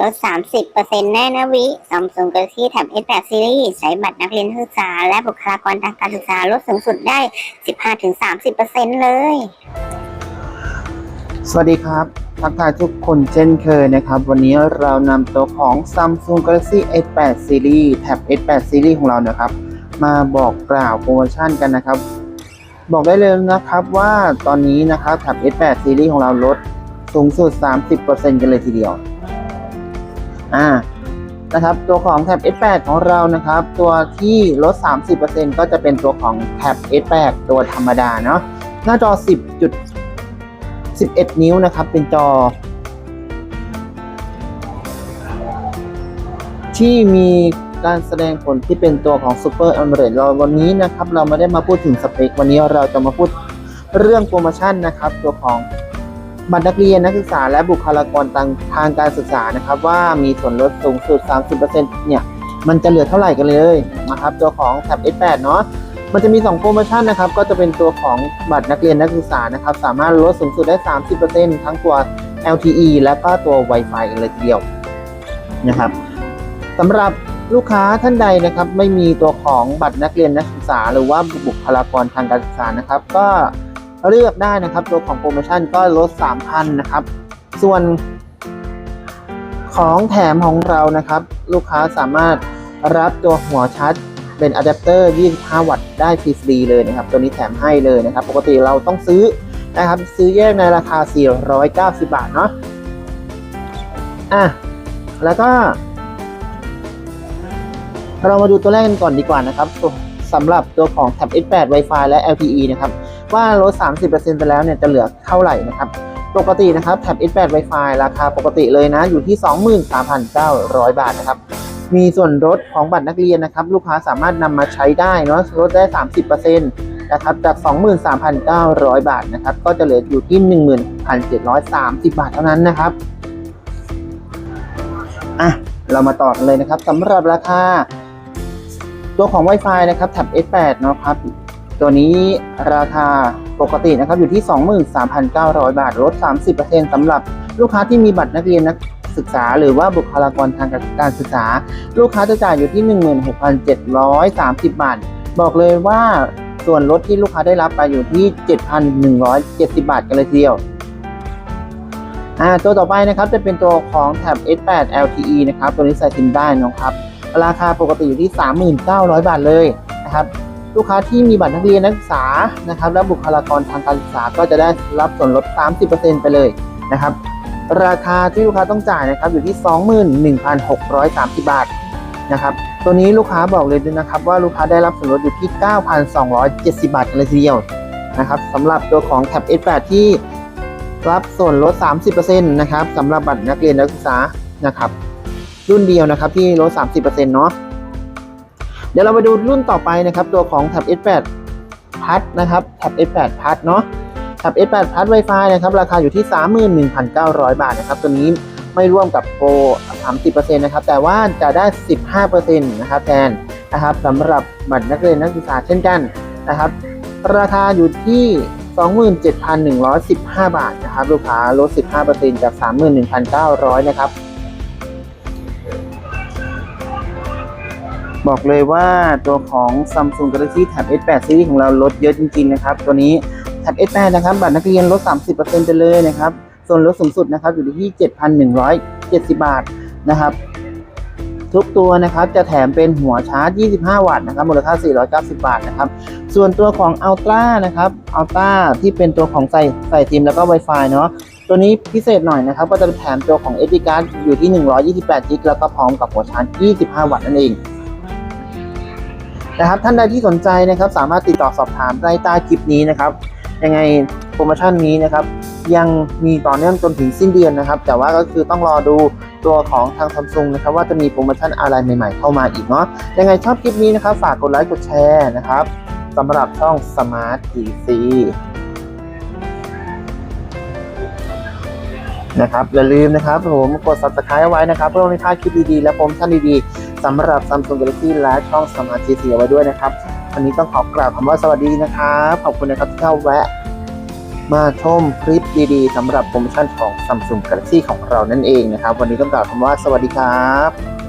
ลด 30%แน่นะวิซัมซุงกา a ซี่แถบ S8 Series ใช้บัตรนักเรียนนักศึกษา และบุคลากรทางการศึกษาลดสูงสุดได้ 15-30%เลย สวัสดีครับ ทักทายทุกคนเช่นเคยนะครับ วันนี้เรานำตัวของ Samsung Galaxy S8 Series แท็บ S8 Series ของเรานะครับ มาบอกกล่าวโปรโมชั่นกันนะครับ บอกได้เลยนะครับว่าตอนนี้นะครับแท็บ S8 Series ของเราลดสูงสุด 30%กันเลยทีเดียว อ่านะครับตัวของแท็บ S8 ของเรานะครับ ตัวที่ลด 30%ก็จะเป็นตัวของแท็บ S8 ตัวธรรมดาเนาะหน้าจอ 10จุด11 นิ้วนะครับ เป็นจอ ที่มีการแสดงผลที่เป็นตัวของ Super AMOLED เราวันนี้นะครับ เราไม่ได้มาพูดถึงสเปค วันนี้เราจะมาพูดเรื่องโปรโมชั่นนะครับ ตัวของ บัตรนักเรียนนักศึกษาและบุคลากรทางการศึกษานะครับ ว่ามีส่วนลดสูงสุด 30%เนี่ยมันจะเหลือเท่าไหร่กันเลยนะครับตัวของแท็บ S8 เนาะมันจะมี 2 โปรโมชั่นนะครับ ก็จะเป็นตัวของบัตรนักเรียนนักศึกษานะครับ สามารถลดสูงสุดได้ 30%ทั้งตัว LTE และก็ตัว Wi-Fi กันเลยทีเดียวนะครับสำหรับลูกค้าท่านใดนะครับ ไม่มีตัวของบัตรนักเรียนนักศึกษา หรือว่าบุคลากรทางการศึกษานะครับ ก็ เลือกได้นะครับ ตัวของโปรโมชั่นก็ลด 3,000 นะครับ ส่วนของแถมของเรานะครับ ลูกค้าสามารถรับตัวหัวชาร์จเป็นอะแดปเตอร์ 25 วัตต์ได้ฟรีๆเลยนะครับ ตัวนี้แถมให้เลยนะครับ ปกติเราต้องซื้อนะครับ ซื้อแยกในราคา 490 บาทเนาะอะแล้วก็ เรามาดูตัวแรกกันก่อนดีกว่านะครับสำหรับตัวของ Tab S8 Wi-Fi และ LTE นะครับ ว่าลด 30%ไปแล้วเนี่ยจะเหลือเท่าไหร่นะครับ ปกตินะครับ Tab S8 Wi-Fi ราคาปกติเลยนะอยู่ที่ 23,900 บาทนะครับ มีส่วนลดของบัตรนักเรียนนะครับ ลูกค้าสามารถนำมาใช้ได้เนาะลดได้ 30%นะครับจาก 23,900 บาทนะครับ ก็จะเหลืออยู่ที่ 11,730 บาทเท่านั้นนะครับอะเรามาต่อกันเลยนะครับสำหรับราคา ตัวของ Wi-Fi นะครับแท็บ S8 เนาะครับ ตัวนี้ราคาปกตินะครับอยู่ที่ 23,900 บาทลด 30%สำหรับลูกค้าที่มีบัตรนักเรียนนักศึกษา หรือว่าบุคลากรทางการศึกษา ลูกค้าจะจ่ายอยู่ที่ 16,730 บาท บอกเลยว่าส่วนลดที่ลูกค้าได้รับไปอยู่ที่ 7,170 บาทกันเลยทีเดียวตัวต่อไปนะครับจะเป็นตัวของแท็บ S8 LTE นะครับตัวนี้ใส่ซิมได้นะครับ ราคาปกติอยู่ที่ 3,900 บาทเลยนะครับ ลูกค้าที่มีบัตรนักเรียนนักศึกษานะครับและบุคลากรทางการศึกษาก็จะได้รับส่วนลด 30%ไปเลยนะครับ ราคาที่ลูกค้าต้องจ่ายนะครับอยู่ที่ 21,630 บาทนะครับ ตัวนี้ลูกค้าบอกเลยด้วยนะครับว่าลูกค้าได้รับส่วนลดอยู่ที่ 9,270 บาทกันเลยทีเดียวนะครับสำหรับตัวของ Tab S8 ที่รับส่วนลด 30%นะครับสำหรับบัตรนักเรียนนักศึกษานะครับ รุ่นเดียวนะครับที่ลด 30%เนาะ เดี๋ยวเรามาดูรุ่นต่อไปนะครับ ตัวของ Tab S8 Plus นะครับ Tab S8 Plus เนาะ Tab S8 Plus Wi-Fi นะครับราคาอยู่ที่ 31,900 บาทนะครับ ตัวนี้ไม่ร่วมกับโปร30%นะครับ แต่ว่าจะได้ 15%นะครับแทนนะครับสำหรับบัตรนักเรียนนักศึกษาเช่นกันนะครับ ราคาอยู่ที่27,115 บาทนะครับ ลูกค้าลด 15%จาก 31,900 นะครับ บอกเลยว่าตัวของ Samsung Galaxy Tab S8 Series ของเราลดเยอะจริงๆนะครับ ตัวนี้ Tab S8 นะครับบัตรนักเรียนลด 30%ไปเลยนะครับ ส่วนลดสูงสุดนะครับอยู่ที่ 7,170 บาทนะครับทุกตัวนะครับจะแถมเป็นหัวชาร์จ 25 วัตต์นะครับมูลค่า 490 บาทนะครับ ส่วนตัวของ Ultra นะครับ Ultra ที่เป็นตัวของใส่ใส่ซิมแล้วก็ Wi-Fi เนาะตัวนี้พิเศษหน่อยนะครับ ก็จะแถมตัวของ SD card อยู่ที่ 128 g b แล้วก็พร้อมกับหัวชาร์จ 25 วัตต์นั่นเอง นะครับ ท่านใดที่สนใจนะครับ สามารถติดต่อสอบถามได้ใต้คลิปนี้นะครับ ยังไงโปรโมชั่นนี้นะครับ ยังมีต่อเนื่องจนถึงสิ้นเดือนนะครับ แต่ว่าก็คือต้องรอดูตัวของทางซัมซุงนะครับ ว่าจะมีโปรโมชั่นอะไรใหม่ๆเข้ามาอีกเนาะยังไงชอบคลิปนี้นะครับ ฝากกดไลค์กดแชร์นะครับสำหรับช่อง Smart PC นะครับอย่าลืมนะครับผมกด subscribe ไว้นะครับ เพื่อไม่พลาดคลิปดีๆ และโปรโมชั่นดีๆ สำหรับ Samsung Galaxy และช่อง Smart PC เอาไว้ด้วยนะครับ วันนี้ต้องขอกล่าวคำว่าสวัสดีนะครับ ขอบคุณนะครับที่เข้าแวะ มาชมคลิปดีๆสำหรับโปรโมชั่นของ Samsung Galaxy ของเรานั่นเองนะครับ วันนี้ต้องกล่าวคำว่าสวัสดีครับ